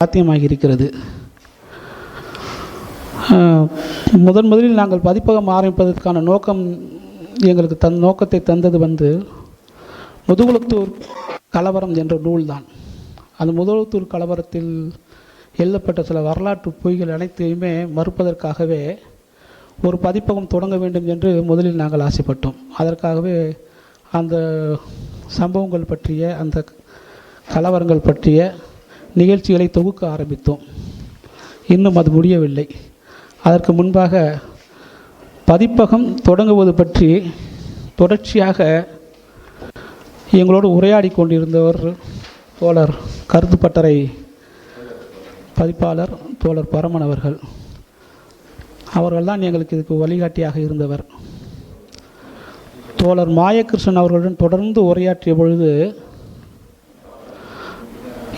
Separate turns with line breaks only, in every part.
சாத்தியமாக இருக்கிறது முதன் முதலில் நாங்கள் பதிப்பகம் ஆரம்பிப்பதற்கான நோக்கம் எங்களுக்கு தன் நோக்கத்தை தந்தது வந்து முதுகுளத்தூர் கலவரம் என்ற நூல்தான். அந்த முதுகுளத்தூர் கலவரத்தில் எழுதப்பட்ட சில வரலாற்று பொய்கள் அனைத்தையுமே மறுப்பதற்காகவே ஒரு பதிப்பகம் தொடங்க வேண்டும் என்று முதலில் நாங்கள் ஆசைப்பட்டோம். அதற்காகவே அந்த சம்பவங்கள் பற்றிய அந்த கலவரங்கள் பற்றிய நிகழ்ச்சிகளை தொகுக்க ஆரம்பித்தோம். இன்னும் அது முடியவில்லை. அதற்கு முன்பாக பதிப்பகம் தொடங்குவது பற்றி தொடர்ச்சியாக எங்களோடு உரையாடி கொண்டிருந்தவர் தோழர் கருத்து பட்டறை பதிப்பாளர் தோழர் பரமன் அவர்கள். அவர்கள்தான் எங்களுக்கு இதுக்கு வழிகாட்டியாக இருந்தவர். தோழர் மாயகிருஷ்ணன் அவர்களுடன் தொடர்ந்து உரையாற்றிய பொழுது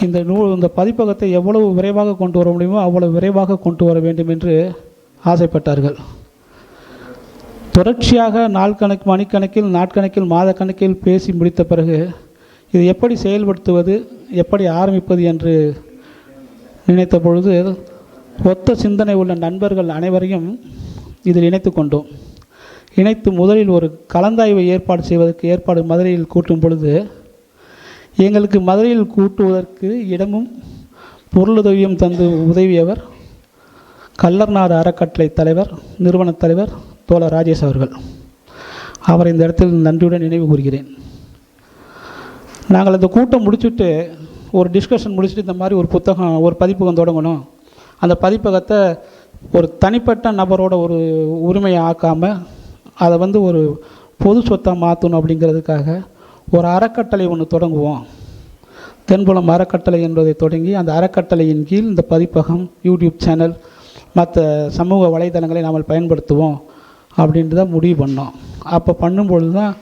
இந்த நூல் இந்த பதிப்பகத்தை எவ்வளவு விரைவாக கொண்டு வர முடியுமோ அவ்வளவு விரைவாக கொண்டு வர வேண்டும் என்று ஆசைப்பட்டார்கள். தொடர்ச்சியாக நாள் கணக்கு மணிக்கணக்கில் நாட்கணக்கில் மாதக்கணக்கில் பேசி முடித்த பிறகு இது எப்படி செயல்படுத்துவது எப்படி ஆரம்பிப்பது என்று நினைத்த பொழுது ஒத்த சிந்தனை உள்ள நண்பர்கள் அனைவரையும் இதில் இணைத்து கொண்டோம். இணைத்து முதலில் ஒரு கலந்தாய்வை ஏற்பாடு செய்வதற்கு ஏற்பாடு மதுரையில் கூட்டும் பொழுது எங்களுக்கு மதுரையில் கூட்டுவதற்கு இடமும் பொருளுதவியும் தந்து உதவியவர் கல்லர்நாடு அறக்கட்டளை தலைவர் நிறுவனத் தலைவர் தோழர் ராஜேஷ் அவர்கள். அவரை இந்த இடத்தில் நன்றியுடன் நினைவு கூறுகிறேன். நாங்கள் அந்த கூட்டம் முடிச்சுட்டு ஒரு டிஸ்கஷன் முடிச்சுட்டு இந்த மாதிரி ஒரு புத்தகம் ஒரு பதிப்பகம் தொடங்கணும். அந்த பதிப்பகத்தை ஒரு தனிப்பட்ட நபரோட ஒரு உரிமையை ஆக்காமல் அதை வந்து ஒரு பொது சொத்தாக மாற்றணும் அப்படிங்கிறதுக்காக ஒரு அறக்கட்டளை ஒன்று தொடங்குவோம். தென்புலம் அறக்கட்டளை என்பதை தொடங்கி அந்த அறக்கட்டளையின் கீழ் இந்த பதிப்பகம் யூடியூப் சேனல் மற்ற சமூக வலைதளங்களை நாம் பயன்படுத்துவோம் அப்படின்ட்டு தான் முடிவு பண்ணோம். அப்போ பண்ணும்பொழுது தான்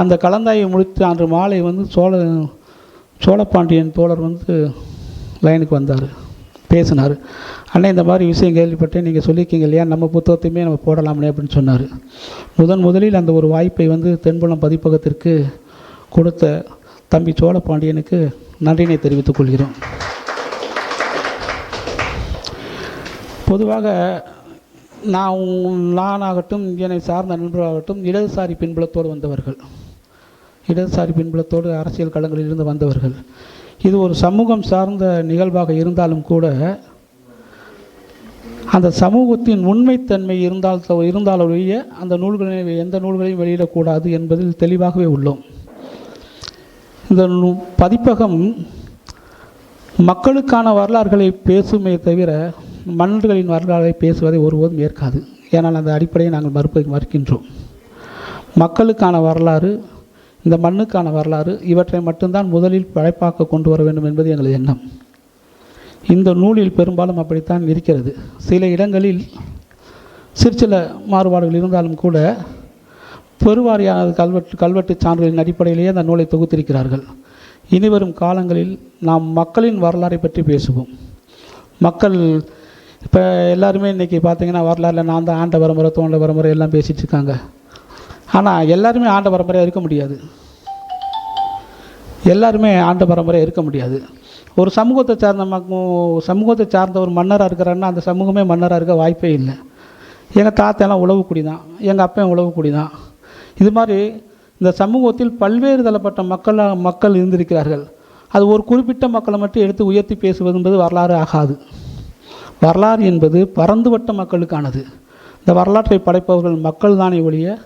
அந்த கலந்தாயை முடித்து அன்று மாலை வந்து சோழ சோழபாண்டியன் தோழர் வந்து லைனுக்கு வந்தார் பேசினார். அண்ணே இந்த மாதிரி விஷயம் கேள்விப்பட்டேன் நீங்கள் சொல்லியிருக்கீங்க இல்லையா? நம்ம புத்தகத்தையுமே நம்ம போடலாம்னே அப்படின்னு சொன்னார். முதன் முதலில் அந்த ஒரு வாய்ப்பை வந்து தென்புலம் பதிப்பகத்திற்கு கொடுத்த தம்பி சோழபாண்டியனுக்கு நன்றினை தெரிவித்துக் கொள்கிறோம். பொதுவாக நான் நானாகட்டும் என்னை சார்ந்த நண்பராகட்டும் இடதுசாரி பின்புலத்தோடு வந்தவர்கள். இடதுசாரி பின்புலத்தோடு அரசியல் களங்களில் இருந்து வந்தவர்கள். இது ஒரு சமூகம் சார்ந்த நிகழ்வாக இருந்தாலும் கூட அந்த சமூகத்தின் உண்மைத்தன்மை இருந்தால் இருந்தாலொழிய அந்த நூல்களை எந்த நூல்களையும் வெளியிடக்கூடாது என்பதில் தெளிவாகவே உள்ளோம். இந்த நூ- பதிப்பகம் மக்களுக்கான வரலாறுகளை பேசுமே தவிர மன்னர்களின் வரலாறை பேசுவதை ஒருபோதும் ஏற்காது. ஏனால் அந்த அடிப்படையை நாங்கள் மறுப்ப மறுக்கின்றோம். மக்களுக்கான வரலாறு இந்த மண்ணுக்கான வரலாறு இவற்றை மட்டும்தான் முதலில் படைப்பாக்க கொண்டு வர வேண்டும் என்பது எங்களது எண்ணம். இந்த நூலில் பெரும்பாலும் அப்படித்தான் இருக்கிறது. சில இடங்களில் சிறு சில மாறுபாடுகள் இருந்தாலும் கூட பெருவாரியான கல்வெட்டு கல்வெட்டு சான்றுகளின் அடிப்படையிலேயே அந்த நூலை தொகுத்திருக்கிறார்கள். இனிவரும் காலங்களில் நாம் மக்களின் வரலாறை பற்றி பேசுவோம். மக்கள் இப்போ எல்லாருமே இன்றைக்கி பார்த்தீங்கன்னா வரலாறுல நான் தான் ஆண்ட பரம்பரை தோண்ட பரம்பரை எல்லாம் பேசிகிட்டு இருக்காங்க. ஆனால் எல்லாருமே ஆண்ட பரம்பரையாக இருக்க முடியாது. எல்லாருமே ஆண்ட பரம்பரையாக இருக்க முடியாது. ஒரு சமூகத்தை சார்ந்த மக் சமூகத்தை சார்ந்த ஒரு மன்னராக இருக்கிறாருன்னா அந்த சமூகமே மன்னராக இருக்க வாய்ப்பே இல்லை. எங்கள் தாத்தையெல்லாம் உழவுக்குடி தான். எங்கள் அப்பன் உழவுக்குடி தான். இது மாதிரி இந்த சமூகத்தில் பல்வேறு தளப்பட்ட மக்களாக மக்கள் இருந்திருக்கிறார்கள். அது ஒரு குறிப்பிட்ட மக்களை மட்டும் எடுத்து உயர்த்தி பேசுவது என்பது வரலாறு ஆகாது. வரலாறு என்பது பரந்துபட்ட மக்களுக்கானது. இந்த வரலாற்றை படைப்பவர்கள் மக்கள் தானே ஒழிய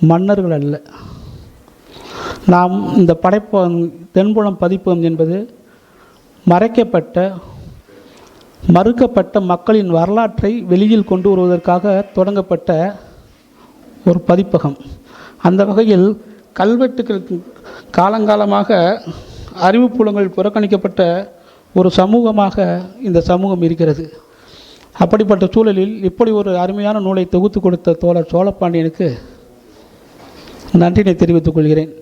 மன்னர்கள் அல்ல. நாம் இந்த படைப்பம் தென்புலம் பதிப்பம் என்பது மறைக்கப்பட்ட மறுக்கப்பட்ட மக்களின் வரலாற்றை வெளியில் கொண்டு வருவதற்காக தொடங்கப்பட்ட ஒரு பதிப்பகம். அந்த வகையில் கல்வெட்டுகளுக்கு காலங்காலமாக அறிவுப்புலங்கள் புறக்கணிக்கப்பட்ட ஒரு சமூகமாக இந்த சமூகம் இருக்கிறது. அப்படிப்பட்ட சூழலில் இப்படி ஒரு அருமையான நூலை தொகுத்து கொடுத்த தோழர் சோழப்பாண்டியனுக்கு நன்றினை தெரிவித்துக் கொள்கிறேன்.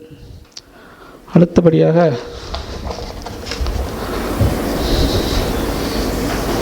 அடுத்தபடியாக